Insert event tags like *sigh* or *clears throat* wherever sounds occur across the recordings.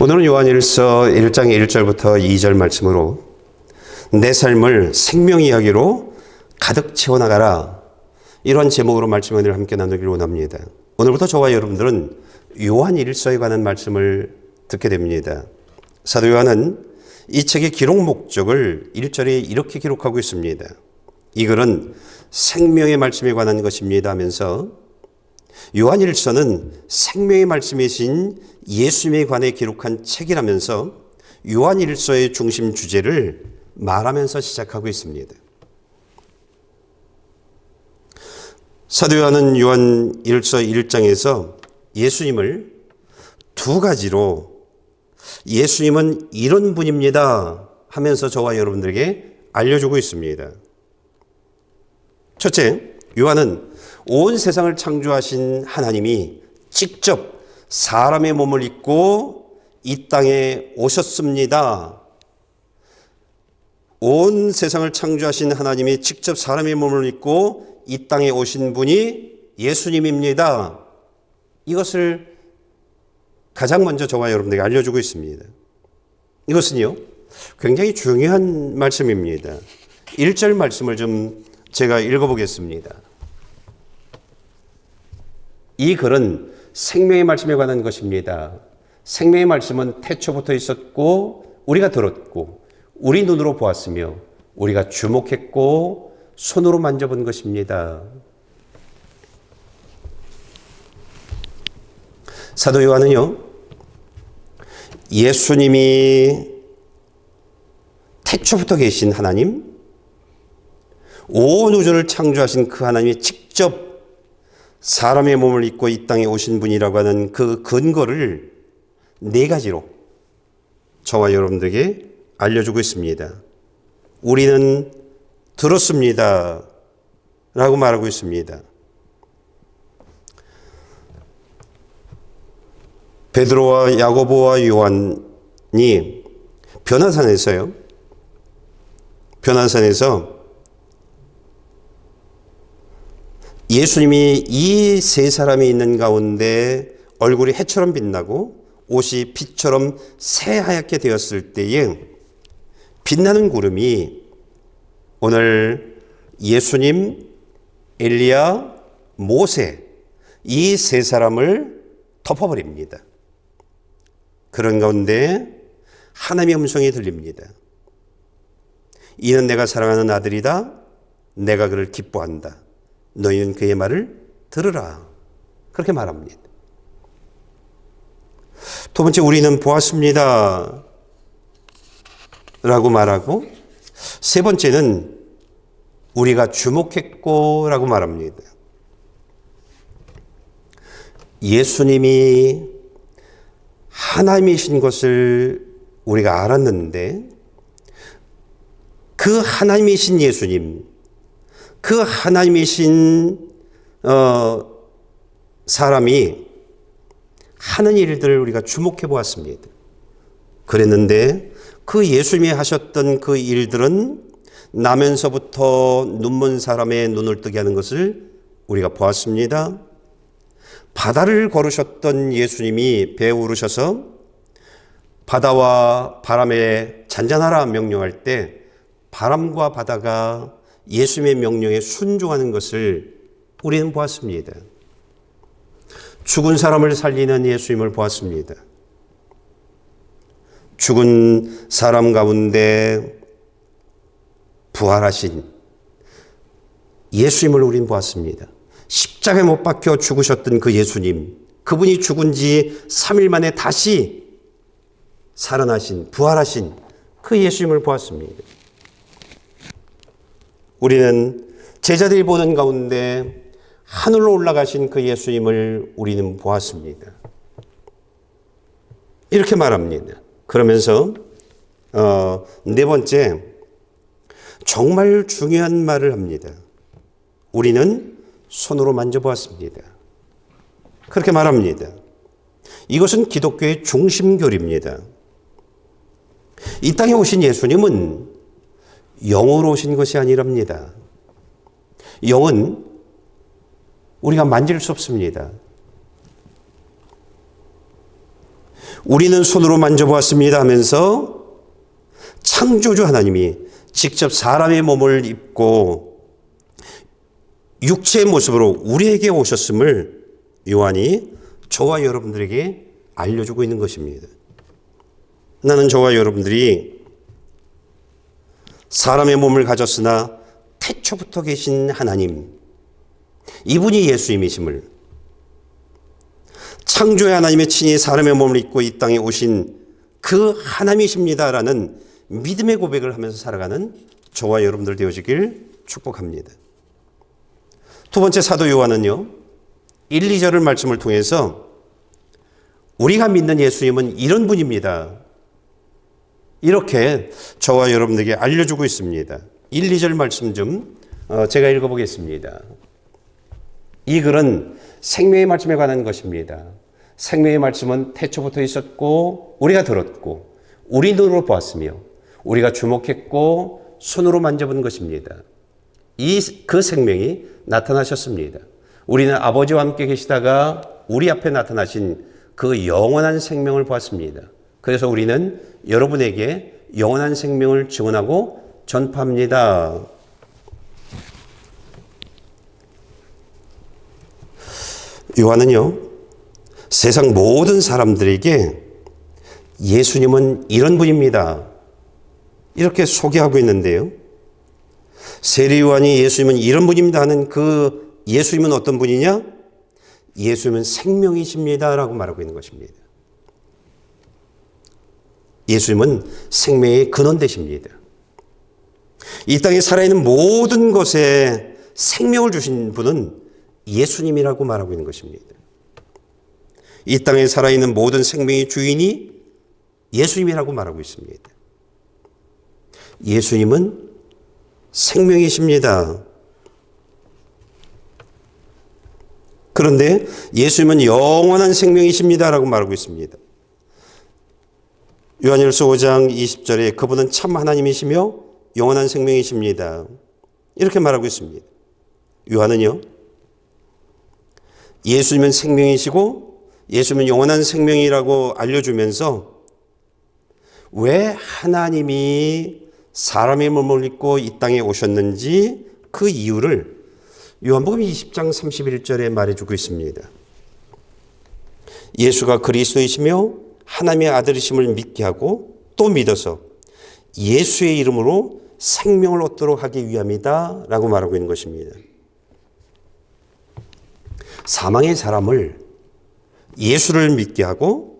오늘은 요한일서 1장 1절부터 2절 말씀으로 내 삶을 생명 이야기로 가득 채워나가라. 이런 제목으로 말씀을 함께 나누기를 원합니다. 오늘부터 저와 여러분들은 요한일서에 관한 말씀을 듣게 됩니다. 사도 요한은 이 책의 기록 목적을 1절에 이렇게 기록하고 있습니다. 이 글은 생명의 말씀에 관한 것입니다 하면서 요한일서는 생명의 말씀이신 예수님에 관해 기록한 책이라면서 요한일서의 중심 주제를 말하면서 시작하고 있습니다. 사도 요한은 요한일서 1장에서 예수님을 두 가지로 예수님은 이런 분입니다 하면서 저와 여러분들에게 알려주고 있습니다. 첫째, 요한은 온 세상을 창조하신 하나님이 직접 사람의 몸을 입고 이 땅에 오셨습니다. 온 세상을 창조하신 하나님이 직접 사람의 몸을 입고 이 땅에 오신 분이 예수님입니다. 이것을 가장 먼저 저와 여러분들에게 알려주고 있습니다. 이것은요, 굉장히 중요한 말씀입니다. 1절 말씀을 좀 제가 읽어보겠습니다. 이 글은 생명의 말씀에 관한 것입니다. 생명의 말씀은 태초부터 있었고, 우리가 들었고, 우리 눈으로 보았으며, 우리가 주목했고, 손으로 만져본 것입니다. 사도 요한은요, 예수님이 태초부터 계신 하나님, 온 우주를 창조하신 그 하나님이 직접 사람의 몸을 입고 이 땅에 오신 분이라고 하는 그 근거를 네 가지로 저와 여러분들에게 알려주고 있습니다. 우리는 들었습니다. 라고 말하고 있습니다. 베드로와 야고보와 요한이 변화산에서요. 변화산에서 예수님이 이 세 사람이 있는 가운데 얼굴이 해처럼 빛나고 옷이 빛처럼 새하얗게 되었을 때에 빛나는 구름이 오늘 예수님, 엘리야, 모세 이 세 사람을 덮어버립니다. 그런 가운데 하나님의 음성이 들립니다. 이는 내가 사랑하는 아들이다. 내가 그를 기뻐한다. 너희는 그의 말을 들으라. 그렇게 말합니다. 두 번째, 우리는 보았습니다. 라고 말하고, 세 번째는 우리가 주목했고 라고 말합니다. 예수님이 하나님이신 것을 우리가 알았는데, 그 하나님이신 예수님, 그 하나님이신 어, 사람이 하는 일들을 우리가 주목해 보았습니다. 그랬는데 그 예수님이 하셨던 그 일들은 나면서부터 눈먼 사람의 눈을 뜨게 하는 것을 우리가 보았습니다. 바다를 걸으셨던 예수님이 배에 오르셔서 바다와 바람에 잔잔하라 명령할 때 바람과 바다가 예수님의 명령에 순종하는 것을 우리는 보았습니다. 죽은 사람을 살리는 예수님을 보았습니다. 죽은 사람 가운데 부활하신 예수님을 우린 보았습니다. 십자가에 못 박혀 죽으셨던 그 예수님, 그분이 죽은 지 3일 만에 다시 살아나신, 부활하신 그 예수님을 보았습니다. 우리는 제자들이 보는 가운데 하늘로 올라가신 그 예수님을 우리는 보았습니다. 이렇게 말합니다. 그러면서 어, 네 번째 정말 중요한 말을 합니다. 우리는 손으로 만져보았습니다. 그렇게 말합니다. 이것은 기독교의 중심교리입니다. 이 땅에 오신 예수님은 영으로 오신 것이 아니랍니다. 영은 우리가 만질 수 없습니다. 우리는 손으로 만져보았습니다 하면서 창조주 하나님이 직접 사람의 몸을 입고 육체의 모습으로 우리에게 오셨음을 요한이 저와 여러분들에게 알려주고 있는 것입니다. 나는 저와 여러분들이 사람의 몸을 가졌으나 태초부터 계신 하나님, 이분이 예수님이심을 창조의 하나님의 친히 사람의 몸을 입고 이 땅에 오신 그 하나님이십니다라는 믿음의 고백을 하면서 살아가는 저와 여러분들 되어지길 축복합니다. 두 번째 사도 요한은요, 1, 2절을 말씀을 통해서 우리가 믿는 예수님은 이런 분입니다. 이렇게 저와 여러분들에게 알려주고 있습니다. 1, 2절 말씀 좀 어, 제가 읽어보겠습니다. 이 글은 생명의 말씀에 관한 것입니다. 생명의 말씀은 태초부터 있었고 우리가 들었고 우리 눈으로 보았으며 우리가 주목했고 손으로 만져본 것입니다. 이 그 생명이 나타나셨습니다. 우리는 아버지와 함께 계시다가 우리 앞에 나타나신 그 영원한 생명을 보았습니다. 그래서 우리는 여러분에게 영원한 생명을 증언하고 전파합니다. 요한은요, 세상 모든 사람들에게 예수님은 이런 분입니다. 이렇게 소개하고 있는데요. 세례 요한이 예수님은 이런 분입니다 하는 그 예수님은 어떤 분이냐? 예수님은 생명이십니다 라고 말하고 있는 것입니다. 예수님은 생명의 근원 되십니다. 이 땅에 살아있는 모든 것에 생명을 주신 분은 예수님이라고 말하고 있는 것입니다. 이 땅에 살아있는 모든 생명의 주인이 예수님이라고 말하고 있습니다. 예수님은 생명이십니다. 그런데 예수님은 영원한 생명이십니다라고 말하고 있습니다. 요한일서 5장 20절에 그분은 참 하나님이시며 영원한 생명이십니다. 이렇게 말하고 있습니다. 요한은요. 예수님은 생명이시고 예수님은 영원한 생명이라고 알려주면서 왜 하나님이 사람의 몸을 입고 이 땅에 오셨는지 그 이유를 요한복음 20장 31절에 말해주고 있습니다. 예수가 그리스도이시며 하나님의 아들이심을 믿게 하고 또 믿어서 예수의 이름으로 생명을 얻도록 하기 위함이다 라고 말하고 있는 것입니다. 사망의 사람을 예수를 믿게 하고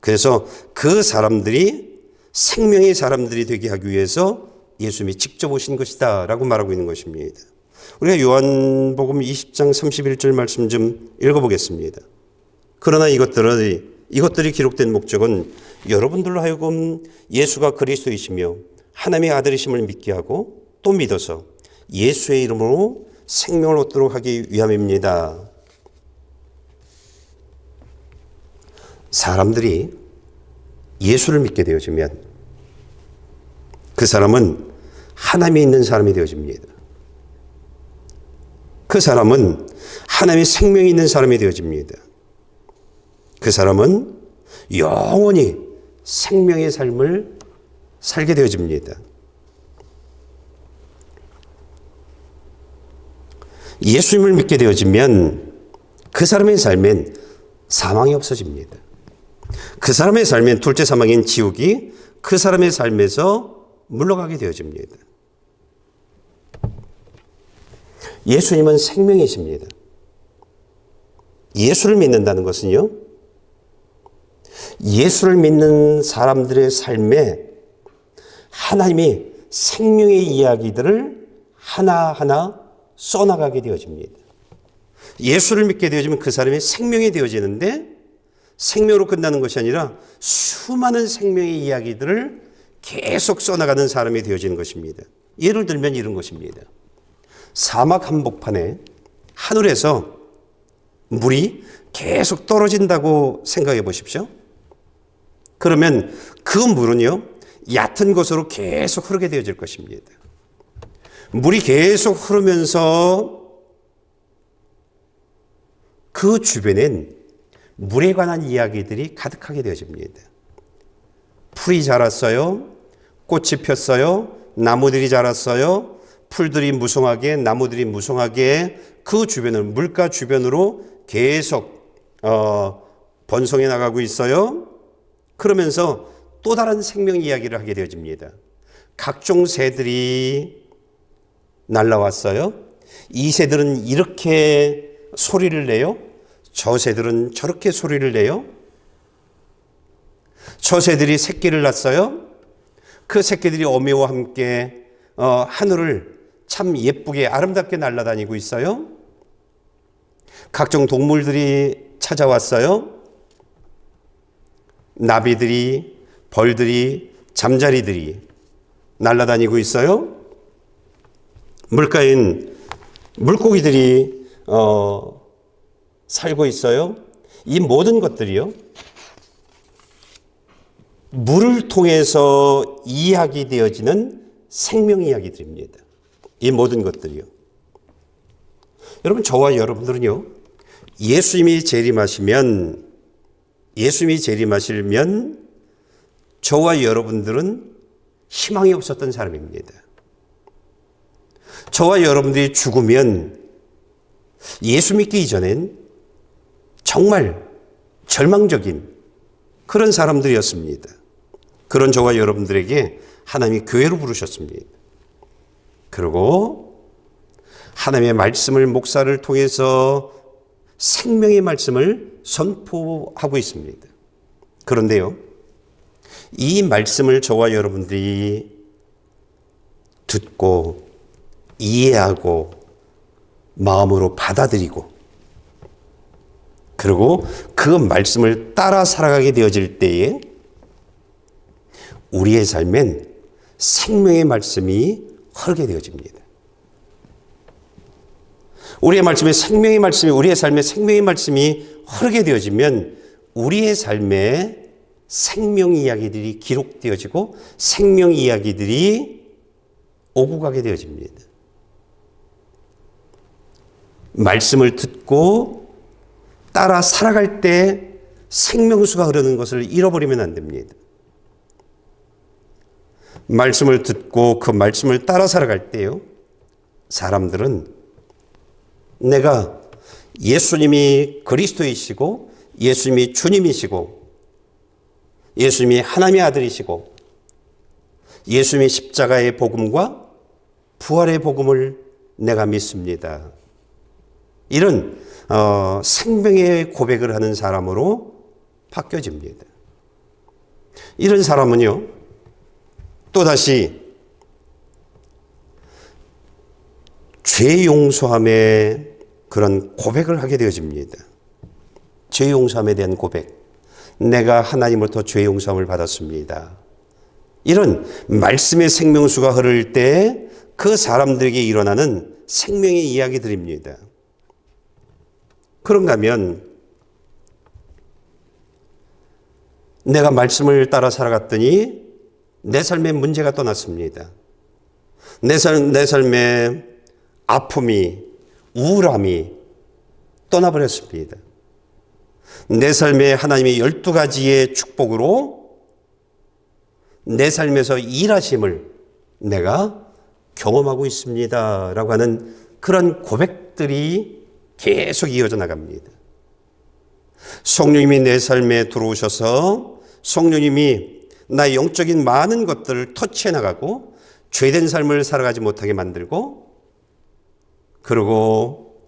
그래서 그 사람들이 생명의 사람들이 되게 하기 위해서 예수님이 직접 오신 것이다 라고 말하고 있는 것입니다. 우리가 요한복음 20장 31절 말씀 좀 읽어보겠습니다. 그러나 이것들은, 이것들이 기록된 목적은 여러분들로 하여금 예수가 그리스도이시며 하나님의 아들이심을 믿게 하고 또 믿어서 예수의 이름으로 생명을 얻도록 하기 위함입니다. 사람들이 예수를 믿게 되어지면 그 사람은 하나님이 있는 사람이 되어집니다. 그 사람은 하나님의 생명이 있는 사람이 되어집니다. 그 사람은 영원히 생명의 삶을 살게 되어집니다. 예수님을 믿게 되어지면 그 사람의 삶엔 사망이 없어집니다. 그 사람의 삶엔 둘째 사망인 지옥이 그 사람의 삶에서 물러가게 되어집니다. 예수님은 생명이십니다. 예수를 믿는다는 것은요, 예수를 믿는 사람들의 삶에 하나님이 생명의 이야기들을 하나하나 써나가게 되어집니다. 예수를 믿게 되어지면 그 사람이 생명이 되어지는데 생명으로 끝나는 것이 아니라 수많은 생명의 이야기들을 계속 써나가는 사람이 되어지는 것입니다. 예를 들면 이런 것입니다. 사막 한복판에 하늘에서 물이 계속 떨어진다고 생각해 보십시오. 그러면 그 물은요, 얕은 곳으로 계속 흐르게 되어질 것입니다. 물이 계속 흐르면서 그 주변엔 물에 관한 이야기들이 가득하게 되어집니다. 풀이 자랐어요. 꽃이 폈어요. 나무들이 자랐어요. 풀들이 무성하게, 나무들이 무성하게 그 주변을, 물가 주변으로 계속, 어, 번성해 나가고 있어요. 그러면서 또 다른 생명 이야기를 하게 되어집니다. 각종 새들이 날라왔어요. 이 새들은 이렇게 소리를 내요. 저 새들은 저렇게 소리를 내요. 저 새들이 새끼를 낳았어요. 그 새끼들이 어미와 함께 어, 하늘을 참 예쁘게 아름답게 날아다니고 있어요. 각종 동물들이 찾아왔어요. 나비들이, 벌들이, 잠자리들이 날아다니고 있어요. 물가엔 물고기들이 어, 살고 있어요. 이 모든 것들이요. 물을 통해서 이야기 되어지는 생명 이야기들입니다. 이 모든 것들이요. 여러분, 저와 여러분들은요, 예수님이 재림하시면, 예수님이 재림하시면, 저와 여러분들은 희망이 없었던 사람입니다. 저와 여러분들이 죽으면 예수 믿기 이전엔 정말 절망적인 그런 사람들이었습니다. 그런 저와 여러분들에게 하나님이 교회로 부르셨습니다. 그리고 하나님의 말씀을 목사를 통해서 생명의 말씀을 선포하고 있습니다. 그런데요, 이 말씀을 저와 여러분들이 듣고 이해하고 마음으로 받아들이고 그리고 그 말씀을 따라 살아가게 되어질 때에 우리의 삶엔 생명의 말씀이 흐르게 되어집니다. 우리의 말씀에 생명의 말씀이 우리의 삶에 생명의 말씀이 흐르게 되어지면 우리의 삶에 생명 이야기들이 기록되어지고 생명 이야기들이 오고 가게 되어집니다. 말씀을 듣고 따라 살아갈 때 생명수가 흐르는 것을 잃어버리면 안 됩니다. 말씀을 듣고 그 말씀을 따라 살아갈 때요. 사람들은 내가 예수님이 그리스도이시고 예수님이 주님이시고 예수님이 하나님의 아들이시고 예수님의 십자가의 복음과 부활의 복음을 내가 믿습니다. 이런 어, 생명의 고백을 하는 사람으로 바뀌어집니다. 이런 사람은요, 또다시 죄 용서함의 그런 고백을 하게 되어집니다. 죄 용서함에 대한 고백. 내가 하나님으로부터 죄 용서함을 받았습니다. 이런 말씀의 생명수가 흐를 때 그 사람들에게 일어나는 생명의 이야기들입니다. 그런가 하면 내가 말씀을 따라 살아갔더니 내 삶에 문제가 떠났습니다. 내, 삶, 내 삶에 아픔이, 우울함이 떠나버렸습니다. 내 삶에 하나님의 열두 가지의 축복으로 내 삶에서 일하심을 내가 경험하고 있습니다. 라고 하는 그런 고백들이 계속 이어져 나갑니다. 성령님이 내 삶에 들어오셔서 성령님이 나의 영적인 많은 것들을 터치해 나가고 죄된 삶을 살아가지 못하게 만들고 그리고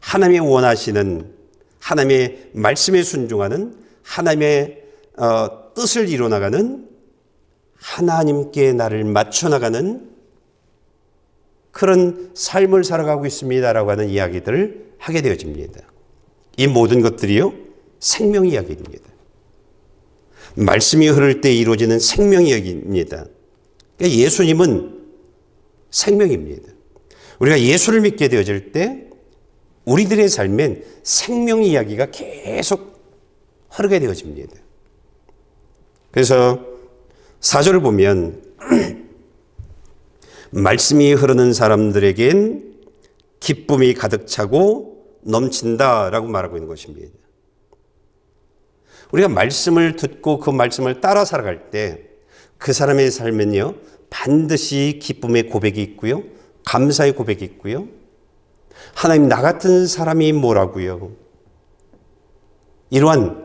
하나님의 원하시는 하나님의 말씀에 순종하는 하나님의 어, 뜻을 이루어 나가는 하나님께 나를 맞춰 나가는 그런 삶을 살아가고 있습니다라고 하는 이야기들을 하게 되어집니다. 이 모든 것들이요 생명 이야기입니다. 말씀이 흐를 때 이루어지는 생명 이야기입니다. 그러니까 예수님은 생명입니다. 우리가 예수를 믿게 되어질 때 우리들의 삶엔 생명 이야기가 계속 흐르게 되어집니다. 그래서 사절을 보면 *clears throat* 말씀이 흐르는 사람들에겐 기쁨이 가득 차고 넘친다라고 말하고 있는 것입니다. 우리가 말씀을 듣고 그 말씀을 따라 살아갈 때 그 사람의 삶은요, 반드시 기쁨의 고백이 있고요, 감사의 고백이 있고요, 하나님 나 같은 사람이 뭐라고요? 이러한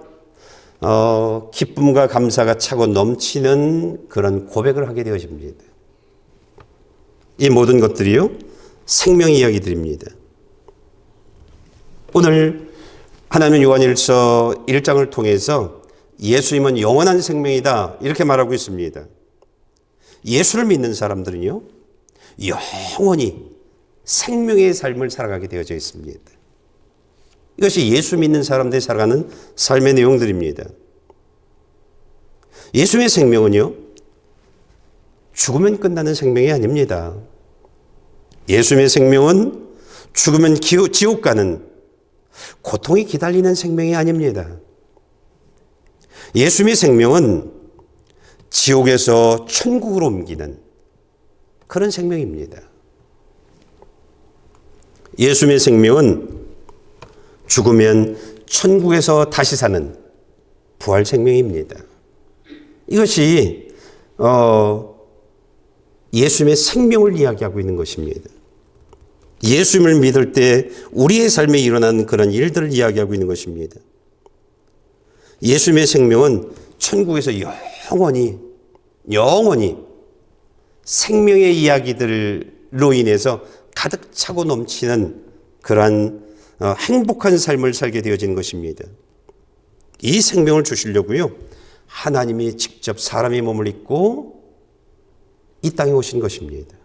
어, 기쁨과 감사가 차고 넘치는 그런 고백을 하게 되어집니다. 이 모든 것들이요, 생명 이야기들입니다. 오늘 하나님 요한일서 1장을 통해서 예수님은 영원한 생명이다. 이렇게 말하고 있습니다. 예수를 믿는 사람들은요, 영원히 생명의 삶을 살아가게 되어져 있습니다. 이것이 예수 믿는 사람들이 살아가는 삶의 내용들입니다. 예수의 생명은요, 죽으면 끝나는 생명이 아닙니다. 예수의 생명은 죽으면 지옥 가는 고통이 기다리는 생명이 아닙니다. 예수의 생명은 지옥에서 천국으로 옮기는 그런 생명입니다. 예수의 생명은 죽으면 천국에서 다시 사는 부활 생명입니다. 이것이 어, 예수님의 생명을 이야기하고 있는 것입니다. 예수님을 믿을 때 우리의 삶에 일어난 그런 일들을 이야기하고 있는 것입니다. 예수님의 생명은 천국에서 영원히, 영원히 생명의 이야기들로 인해서 가득 차고 넘치는 그러한 어, 행복한 삶을 살게 되어진 것입니다. 이 생명을 주시려고요. 하나님이 직접 사람의 몸을 입고 이 땅에 오신 것입니다.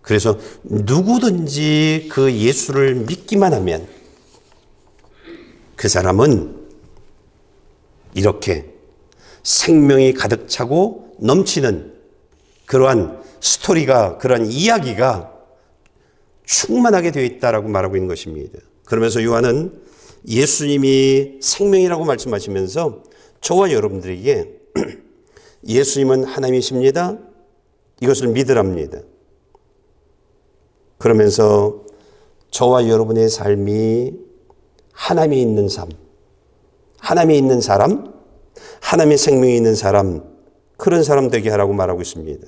그래서 누구든지 그 예수를 믿기만 하면 그 사람은 이렇게 생명이 가득 차고 넘치는 그러한 스토리가, 그러한 이야기가 충만하게 되어 있다라고 말하고 있는 것입니다. 그러면서 요한은 예수님이 생명이라고 말씀하시면서 저와 여러분들에게 *clears throat* 예수님은 하나님이십니다. 이것을 믿으랍니다. 그러면서 저와 여러분의 삶이 하나님이 있는 삶, 하나님이 있는 사람, 하나님의 생명이 있는 사람, 그런 사람 되게 하라고 말하고 있습니다.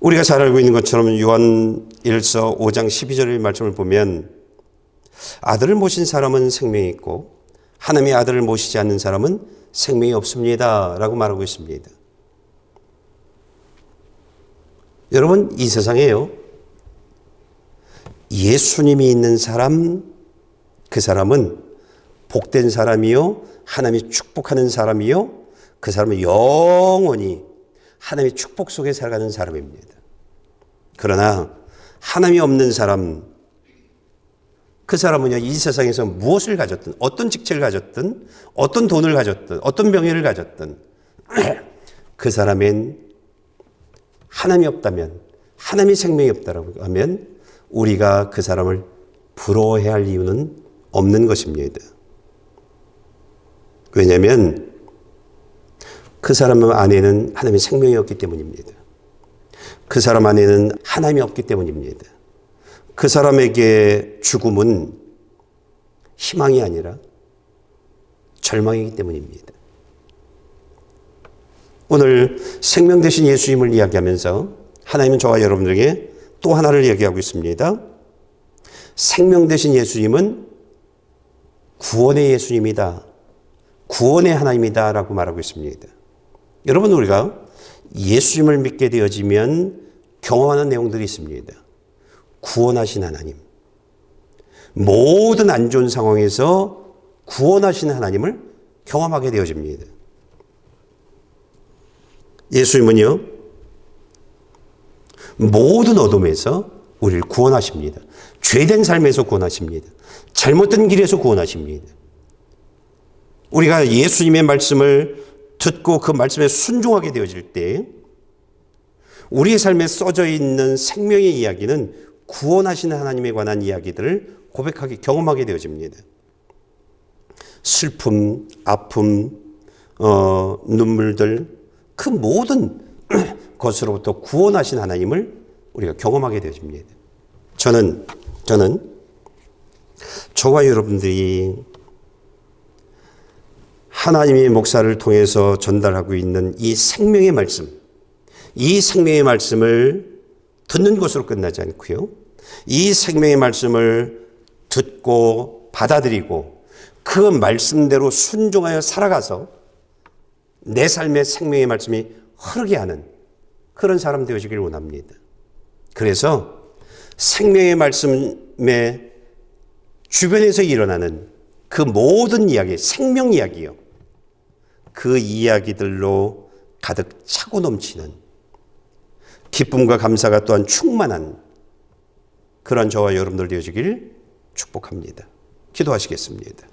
우리가 잘 알고 있는 것처럼 요한 1서 5장 12절의 말씀을 보면 아들을 모신 사람은 생명이 있고 하나님의 아들을 모시지 않는 사람은 생명이 없습니다. 라고 말하고 있습니다. 여러분, 이 세상에요. 예수님이 있는 사람, 그 사람은 복된 사람이요. 하나님이 축복하는 사람이요. 그 사람은 영원히 하나님의 축복 속에 살아가는 사람입니다. 그러나 하나님이 없는 사람, 그 사람은요, 이 세상에서 무엇을 가졌든, 어떤 직책을 가졌든, 어떤 돈을 가졌든, 어떤 명예를 가졌든, *clears throat* 그 사람엔 하나님이 없다면, 하나님의 생명이 없다라고 하면, 우리가 그 사람을 부러워해야 할 이유는 없는 것입니다. 왜냐하면 그 사람 안에는 하나님의 생명이 없기 때문입니다. 그 사람 안에는 하나님이 없기 때문입니다. 그 사람에게 죽음은 희망이 아니라 절망이기 때문입니다. 오늘 생명 대신 예수님을 이야기하면서 하나님은 저와 여러분들에게 또 하나를 얘기하고 있습니다. 생명 대신 예수님은 구원의 예수님이다. 구원의 하나님이다 라고 말하고 있습니다. 여러분 우리가 예수님을 믿게 되어지면 경험하는 내용들이 있습니다. 구원하신 하나님. 모든 안 좋은 상황에서 구원하신 하나님을 경험하게 되어집니다. 예수님은요, 모든 어둠에서 우리를 구원하십니다. 죄된 삶에서 구원하십니다. 잘못된 길에서 구원하십니다. 우리가 예수님의 말씀을 듣고 그 말씀에 순종하게 되어질 때 우리의 삶에 써져 있는 생명의 이야기는 구원하시는 하나님에 관한 이야기들을 고백하게 경험하게 되어집니다. 슬픔, 아픔, 어, 눈물들 그 모든 *clears throat* 것으로부터 구원하신 하나님을 우리가 경험하게 되어집니다. 저는 저는 저와 여러분들이 하나님의 목사를 통해서 전달하고 있는 이 생명의 말씀, 이 생명의 말씀을 듣는 것으로 끝나지 않고요. 이 생명의 말씀을 듣고 받아들이고 그 말씀대로 순종하여 살아가서 내 삶의 생명의 말씀이 흐르게 하는 그런 사람 되어지길 원합니다. 그래서 생명의 말씀에 주변에서 일어나는 그 모든 이야기, 생명 이야기요. 그 이야기들로 가득 차고 넘치는 기쁨과 감사가 또한 충만한 그런 저와 여러분들 되어지길 축복합니다. 기도하시겠습니다.